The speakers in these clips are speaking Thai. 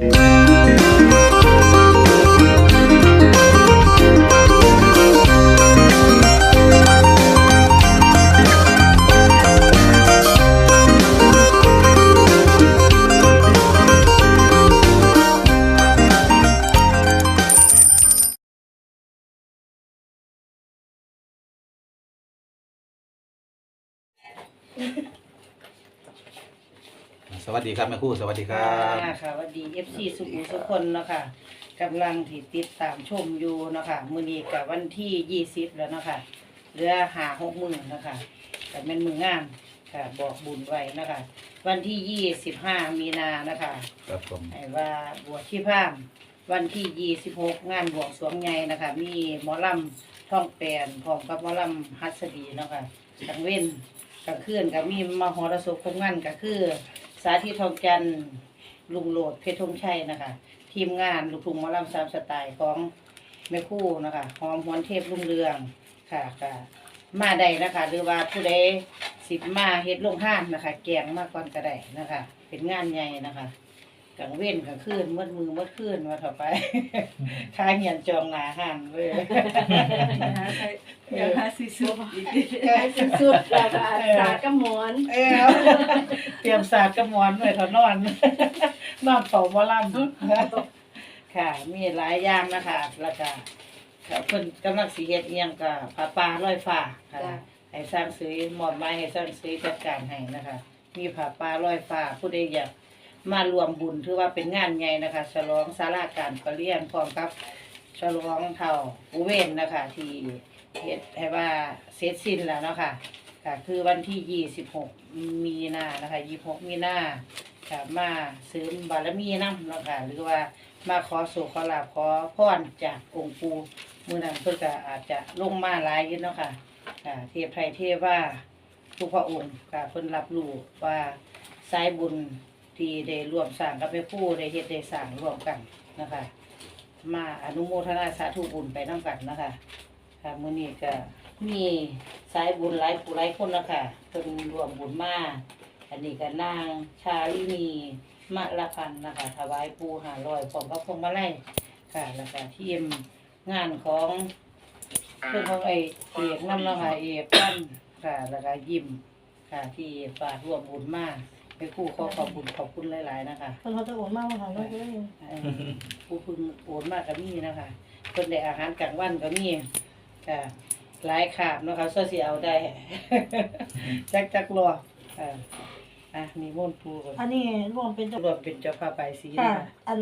ส วัสดีครับแม่ครู่สวัสดีครัค่ะบ ค่ะสวัสดี FC สุขุมสุคนเนาะค่ะกำลังที่ติดตามชมอยู่เนาะค่ะมื้อนี้กับวันที่20แล้วเนาะค่ะเหลือหาหกมื้อเนาะค่ะแต่เป็นมืองามค่ะบอกบุญไว้เนาะคะวันที่25มีนานะคะ ครับผมให้ว่าบวชที่พรามวันที่ 26 งานบวงสรวงใหญ่นะคะ มีหมอลำท่องแปลนพร้อมกับหมอลำฮัสดีเนาะค่ะกลางเว้นกลางคืนก็มีมหรสพคงงานก็คือ สาธิตทองจันทร์ลุงโหลดเพชรธงชัยนะคะ ทีมงานลูกทุ่งหมอลำสามสไตล์ของแม่คู่นะคะหอมหวนเทพรุ่งเรืองค่ะค่ะมาได้นะคะ หรือว่าผู้ใดสิบมาเฮ็ดลงห้านนะคะ แกงมาก่อนก็ได้นะคะ เป็นงานใหญ่นะคะ กลางเว้นกลางคืนมืดมือมืดคืนว่าต่อไปค้าเหียนจองหนาห้านเว้ยอย่าหาสิสุดสุดแล้วก็สากระหมอนเออเตรียมสาดกระหมอนไว้ถอนนอนนอนเฝ้าหมอลำค่ะ มีหลายอย่างนะคะแล้วก็ค่ะเพิ่นกำลังสีเฮ็ดเอียงกับผาป่าลอยฟ้าค่ะให้สร้างซื้อมอบหมายให้สร้างซื้อจัดการให้นะคะ มีผาป่าลอยฟ้าผู้ใดอยาก มารวมบุญถือว่าเป็นงานใหญ่นะคะฉลองศาลาการประเรียนพร้อมกับฉลองเท่าอุเวนนะคะ ที่เฮ็ดให้ว่าเสร็จสิ้นแล้วเนาะค่ะค่ะคือวันที่ 26 มีนานะคะ 26 มีนาค่ะมาเสริมบารมีนำเนาะค่ะหรือว่ามาขอสู่ขอลาภขอพรจากองค์ปู่มือนั้นเพิ่นก็อาจจะลงมาหลายอยู่เนาะค่ะค่ะเทพไทยเทพว่าทุกพระองค์ค่ะเพิ่นรับรู้ว่าสายบุญ ที่ได้ร่วมสร้างกับแม่ครูได้เฮ็ดได้สร้างร่วมกันนะคะ มาอนุโมทนาสาธุบุญไปนำกันนะคะ ค่ะมื้อนี้ก็มีสายบุญหลายผู้หลายคนแล้วค่ะเพิ่นรวมบุญมาอันนี้ก็นางชาลินีมะละพันธ์นะคะถวายปูหาลอยพร้อมกับพวงมาลัยค่ะ แล้วก็ทีมงานของเพื่อนของไอเอกนำเนาะค่ะเอกปั้นค่ะแล้วก็ยิ้มค่ะที่ฝากร่วมบุญมา ไปครู่ขอขอบคุณขอบคุณหลาย ๆ นะคะ คนเขาจะโอนมากมาหาเราเลยเอ่อผู้พึงโอนมากก็มีนะคะคนได้อาหารกลางวันก็มีค่ะหลายขาบเนาะคะเสื้อสีเอาได้ จักจักรออ่าอะมีม่วนปูก่อนอันนี้รวมเป็นรวมเป็นเจ้าผ้าใบายสีค่ะนะคะอัน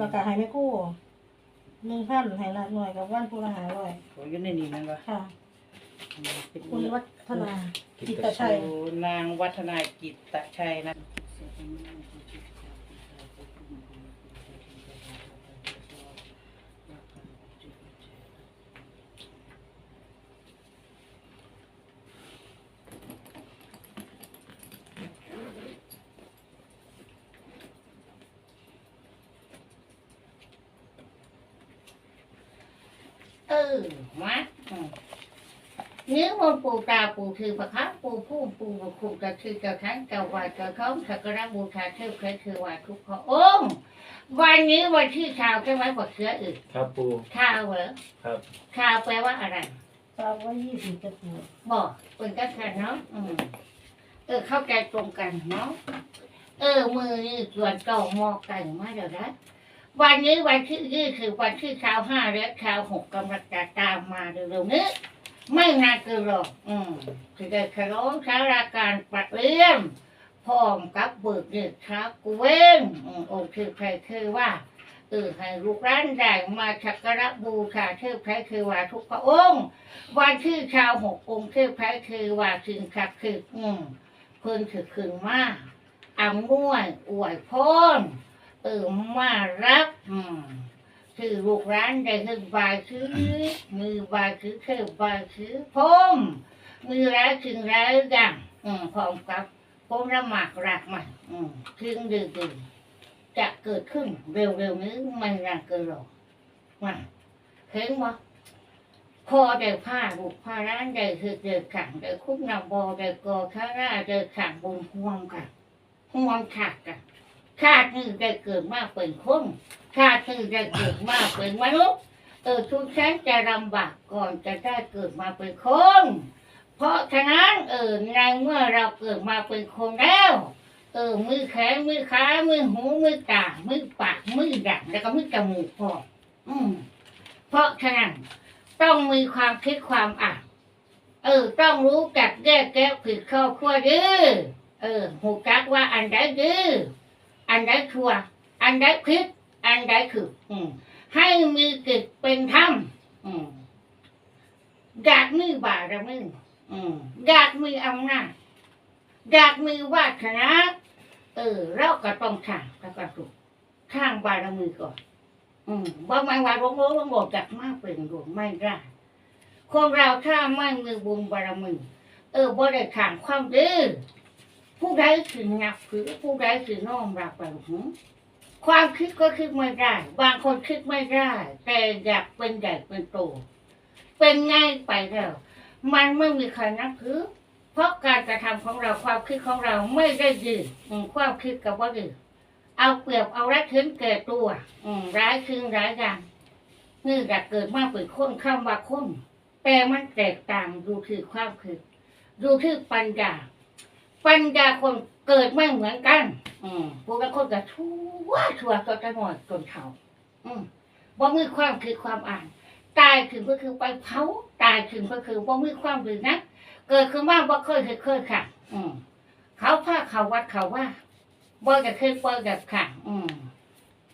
ราคาให้ไม่กู้หนึ่งพันให้ละหน่วยกับวันผู้ละหาร้อยโอ้ยอยู่ในนี้นั่นวะค่ะอืมเป็น คุณวัฒนากิตชัย นางวัฒนากิตตชัยนะเออมา เนื้อมันปูตาปูคือพระคับปูผู้ปูบุคุกระคือจะทั้งจะวายจะเขาสักการะบูชาเทพเคยคือวายทุกพระองค์วันนี้วันที่ข่าวใช่ไหมบอกเสืออื่นครับปูข่าวเหรอครับข่าวแปลว่าอะไรทราบว่ายี่สิบจะปูบอกเป็นกันกันเนาะอืมเออเข้าใจตรงกันเนาะเออมือนี่ส่วนเก่ามอกกันมาเดี๋ยวนะวันนี้วันที่ยี่คือวันที่ข่าวห้าและข่าวหกกำลังจะตามมาเร็วๆนี้ ไม่นานเกินหรอกอืมคือได้ขร้องสาราการปัดเลี่ยมพร้อมกับเบิกเดือดชักเว้นอืมโองค์คือใครคือว่าเออให้ลูกร้านได้มาชักการะบูชาเทพใครคือว่าทุกพระองค์ วันที่ชาวหกองค์เทพใครคือว่าถึงคักคืออืมเพิ่นคือคืนมาอำนวยอวยพรเออมารับอืม คือลูกร้านได้คือบายคือ มือบายคือเคือบายคือพรมมือร้ายถึงร้ายดังอืมพร้อมกับพมระหมากรักมันอืมถึงดื้อดื้อจะเกิดขึ้นเร็วๆนี้ม่นานเกินหรอกมาเห็นบ่พอได้ผ้าบุกผ้าร้านได้คือเดินขังได้คุกนำบอได้กอข้าราได้ขังบนห่วงกันห่วงขาดกัน ชาตินี้ได้เกิดมาเป็นคนชาตินี้ได้เกิดมาเป็นมนุษย์เออทุกชั้นจะลำบากก่อนจะได้เกิดมาเป็นคน เพราะฉะนั้นเออในเมื่อเราเกิดมาเป็นคนแล้วเออมือแขนมือขามือหูมือตามือปากมือดังแล้วก็มือจมูกพออืมเพราะฉะนั้นต้องมีความคิดความอ่านเออ ต้องรู้จักแยกแยะผิดข้อขั้วดื้อเออหูจักว่าอันใดดื้อ อันใดชั่ว อันใดผิดอันใดคืออืมให้มีกิจเป็นธรรมอืมอยากมีบารมีอืมอยากมีอำนาจอยากมีวาสนาเออเราก็ต้องทางแล้วก็ถูกทางบารมีก่อน อืมว่าไม่ว่าหลวงพ่อหลวงพ่อจักมากเป็นหลวงไม่ได้คนเราถ้าไม่มีบุญบารมีเออบ่ได้ทางความดื้อ ผู้ใดถึงนับถือผู้ใดถึงน้อมรับไปหือความคิดก็คิดไม่ได้ บางคนคิดไม่ได้ แต่อยากเป็นใหญ่เป็นโต เป็นง่ายไปแล้ว มันไม่มีใครนับถือ เพราะการกระทำของเราความคิดของเราไม่ได้ดีอืมความคิดกับว่าดีเอาเปรียบเอารัดเห็นแก่ตัว อืมร้ายคืนร้ายอย่างนี่จะเกิดมาเป็นคนข้ามว่าคนแต่มันแตกต่างดูที่ความคิดดูที่ปัญญา ปัญญาคนเกิดไม่เหมือนกัน อืมพวกละคนก็ชั่วชั่วก็จะหน่อยจนเขาอืมว่ามีความคิดความอ่าน ตายถึงก็คือไปเผาตายถึงก็คือว่ามีความดีนะเกิดขึ้นมาบ่เคยเคยเคยค่ะ อืมเขาพาเขาวัดเขาว่าบ่จะเคยเปิดแบบค่ะ อืม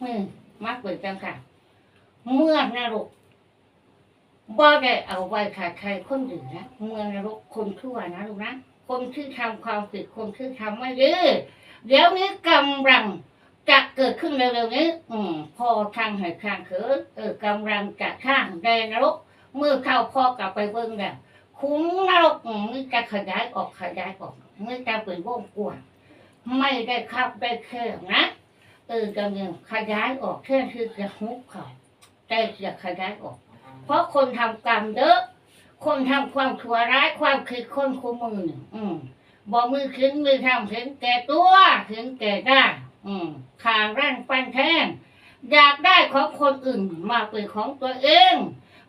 มือมักเปิดจังค่ะ เมื่อนรกบ่ได้เอาไว้ค่ะใครคนอื่นนะเมื่อนรกคนชั่วนะลูกนะ คนที่ทำความผิดคนที่ทำไม่ดีเดี๋ยวนี้กำลังจะเกิดขึ้นเร็วๆนี้ อืม พอทางให้ทางเขินเออกำลังจะข้างแดนนรกเมื่อเข้าพ่อกลับไปเบิ่งแล้วคุ้งนรกมือจะขยายออกขยายออกมือจะเป็นวงกว้างไม่ได้คับได้แค่นะเออจะมีขยายออกแค่คือจะหุบเขาแต่จะขยายออก เพราะคนทำกรรมเยอะ คนทำความชั่วร้ายความคิดคนคู่มืออืมบอกมือขึ้นมือทำถึงแก่ตัวถึงแก่ได้อืมขางร่างปันแทนอยากได้ของคนอื่นมาเป็นของตัวเอง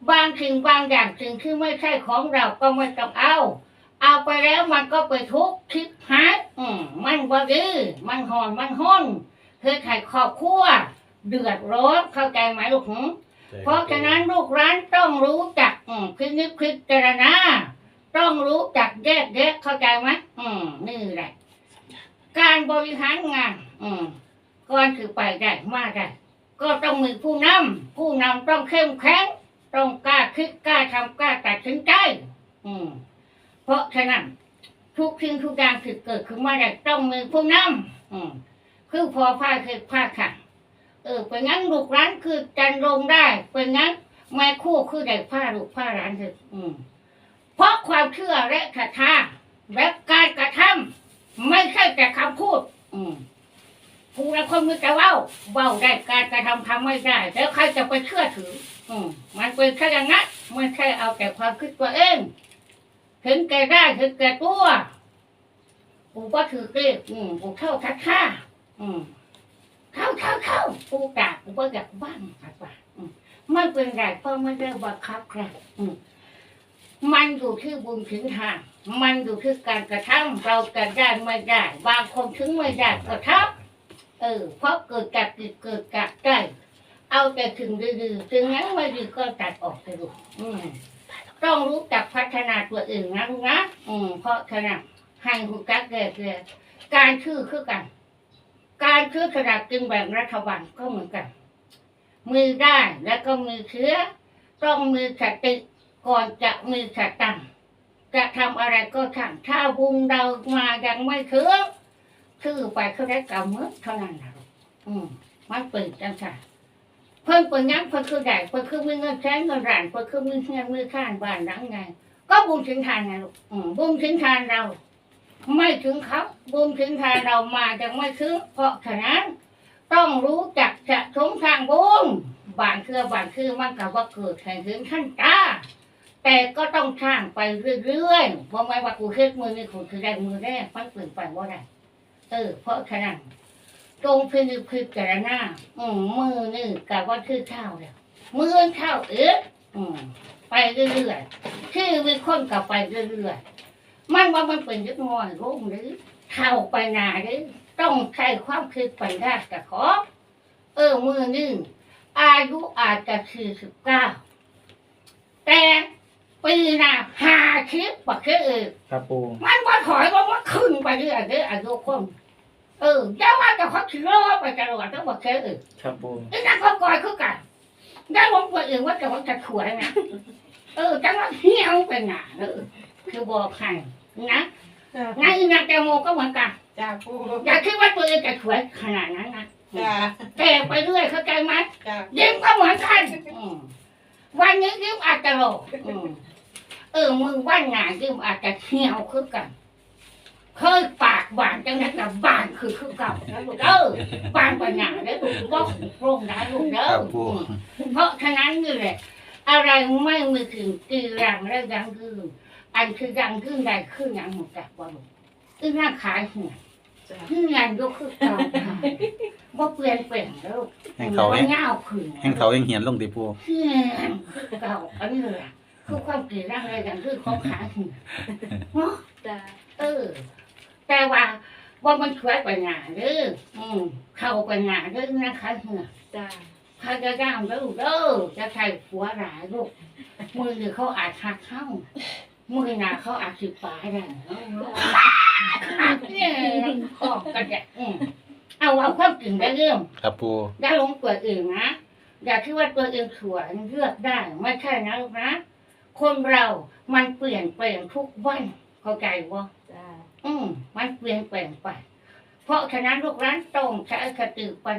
บางสิ่งบางอย่างสิ่งที่ไม่ใช่ของเราก็ไม่ต้องเอา เอาไปแล้วมันก็ไปทุกข์คิดหายอืมมันบ่ดีมันหอนมันห้นเพื่อให้ครอบครัวเดือดร้อนเข้าใจไหมลูกหึ เพราะฉะนั้นลูกร้านต้องรู้จักพินิจพิจารณาต้องรู้จักแยกแยะเข้าใจไหมอืมนี่แหละ การบริหารงาน อืมก่อนคือไปได้มากได้ก็ต้องมีผู้นำผู้นำต้องเข้มแข็งต้องกล้าคิดกล้าทำกล้าตัดสินใจอืมเพราะฉะนั้นทุกสิ่งทุกอย่างที่เกิดขึ้นมาได้ต้องมีผู้นำอืมคือพอพาคือพาค่ะ เออเป็นงั้นลูกร้านคือจันลงได้ เป็นงั้นแม่คู่คือได้ผ้าลูกผ้าร้านเถอะอืมเพราะความเชื่อและศรัทธาและการกระทำไม่ใช่แต่คำพูด อืมผู้ละคนมือจะเว้าเว้าได้การกระทำทำไม่ได้ แล้วใครจะไปเชื่อถือ อืมมันเป็นแค่อย่างนั้นไม่ใช่เอาแต่ความคิดตัวเองถึงแก่ได้ถึงแก่ตัว กูก็ถือเกลียดอืมกูเข้าทัดค่าอืม เข้าเข้าเข้ากูกากูก็อยากบ้างไปไปอืมไม่เป็นไรเพราะไม่ได้บังคับใครอืมมันอยู่ที่บุญถึงทาง มันอยู่ที่การกระทำเราจะได้ไม่ได้บางคนถึงไม่ได้ก็ทับเออ เพราะเกิดจากจิตเกิดจากใจเอาแต่ถึงดื้อถึงนั้นไม่ดีก็ตัดออกไปลูต้องรู้จักพัฒนาตัวเองนะนะอืมเพราะฉะนั้นให้หูจักแก่แก่การชื่อคือกัน การชื่อสลากกินแบ่งรัฐบาลก็เหมือนกัน มือได้แล้วก็มือเชื้อ ต้องมีสติก่อนจะมีสตังจะทำอะไรก็ช่างถ้าบุญเรามายังไม่ถึงชื่อไปเขาได้กำมือเท่านั้นนะอืมมันเปิดจังค่ะเพิ่นเปิดงั้นเพิ่นคือใหญ่เพิ่นคือมีเงินใช้เงินร้านเพิ่นคือมีเงินมือข้านบ้านหลังไงก็บุญถึงทานไงลูกอืมบุญถึงทานเรา ไม่ถึงเขาบุญถึงทานเรามายังไม่ถึง เพราะฉะนั้น ต้องรู้จักจะสมทางบุญบานคือบานคือมันกับว่าเกิดแห่งถึงท่านตาแต่ก็ต้องสร้างไปเรื่อยๆเพราะไม่ว่ากูเฮ็ดมือนี่กูคือได้มือแรกมันเปลี่ยนไปว่าได้เออเพราะฉะนั้นตรงพินิจพิจารณาอืมมือนี่กับว่าคือข้าวแล้วมือข้าวเอ๊ะอืมไปเรื่อยๆคือวิคนกลับไปเรื่อยๆ มันว่ามันเป็นยักงอยรุ่งหรือเข้าไปหนาหรือต้องใช้ความคิดปัญญาแต่ขอเออมือนี่อายุอาจจะสี่สิบเก้าแต่ปีหน้าหาคิดปักคือเออครับปูมันว่าถอยว่ามันขึ้นไปเรื่อยเด้ออายุคนเอออย่าว่าแต่เขาถือรอไปตลอดต้องบอกแค่เออครับปูไอ้นั่นเขาก่อยคือกันได้ผมตัวเองว่าแต่ว่าจะถวยนะเออจังว่าเหี้ยวไปหนาเออคือบอกใคร นะจ้านายนางแตงโมก็เหมือนกันจ้าปูอย่าคิดว่าตัวเองจะถวยขนาดนั้นนะจ้าแต่ไปเรื่อยเข้าใจไหมจ้ายิ้มก็เหมือนกันอืมวันนี้ยิ้มอาจจะโลอืมเออมึงวันงานยิ้มอาจจะเหี่ยวคือกันเคยปากบานจังนั้นกับบานคือคือเก่าแล้วลูกเออบานปัญญาได้ลูกบอกโรงได้ลูกเด้คอรับปูอืมเพราะฉะนั้นนี่แหละอะไรไม่มีถึงตีรังและยังยืน อันคือยังยืนใดขึ้นยังหมดจากว่าลูกอึ้งหน้าขายหัวจ้าขึ้นงานยกคือเก่าค่ะบ่เปลี่ยนแปลงแล้วลูกแห่งเขาแห่งเงาวขึ้นแห่งเขาแห่งเหียนลงติปูเฮียนคือเก่าอันนี้แหละคือความเกลียดร่างอะไรกันคือของขาหินเนาะจ้าเออ แต่ว่าว่ามันช่วยไปงานเด้ออืมเข้าไปงานเด้อนะคะเฮียจ้าพยายามเด้อเด้อจะใช้หัวหลายลูกมือนี่เขาอาจหักเข้า มือหนาเขาอาจสิบปลายได้เนาะเนี่ยออกกันแดะอืมเอาเอาความจริงได้เรื่อง ครับปูอย่าหลงตัวเองนะ อย่าคิดว่าตัวเองสวยเลือกได้ ไม่ใช่นะลูกนะ คนเรา มันเปลี่ยนแปลงทุกวัน เข้าใจบ่จ้าอืมมันเปลี่ยนแปลงไป เพราะฉะนั้นลูกร้านต้องใช้คติปัญ